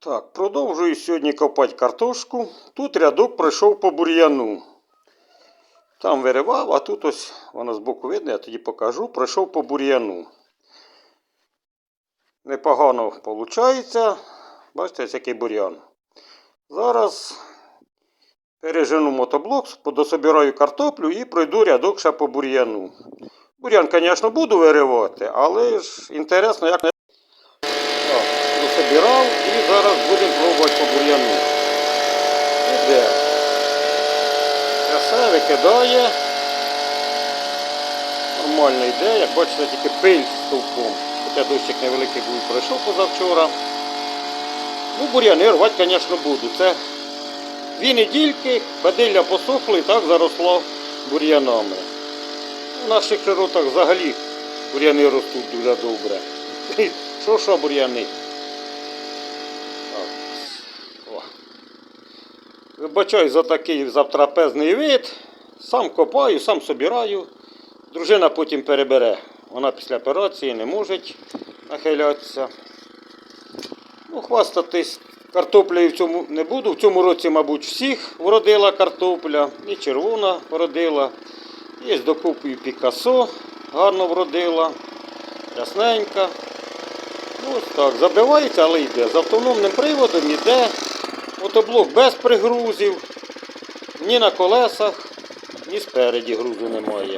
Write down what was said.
Так, продовжую сьогодні копати картошку. Тут рядок пройшов по бур'яну. Там виривав, а тут ось воно збоку видно, я тоді покажу. Пройшов по бур'яну. Непогано виходить. Бачите, ось який бур'ян. Зараз пережену мотоблок, дособираю картоплю і пройду рядок ще по бур'яну. Бур'ян, звісно, буду виривати, але ж інтересно, як. Так, дособирав зараз будемо пробувати по бур'яну. Іде. Все викидає. Нормально йде, як бачите, тільки пиль стовпом. Хоча дощик невеликий був пройшов позавчора. Ну, бур'яни рвати, звісно, буду. Це дві недільки, бадилля посохло і так заросло бур'янами. У наших широтах взагалі бур'яни ростуть дуже добре. Що що бур'яни? Так. О. Вибачаю за такий завтрапезний вид. Сам копаю, сам собираю. Дружина потім перебере. Вона після операції не може нахилятися. Ну, хвастатись картоплею в цьому не буду. В цьому році, мабуть, всіх вродила картопля. І червона вродила. Є докупую Пікасо, гарно вродила. Ясненька. Ну, Ось так, забивається, але йде. З автономним приводом йде. Мотоблок без пригрузів. Ні на колесах, ні спереді грузу немає.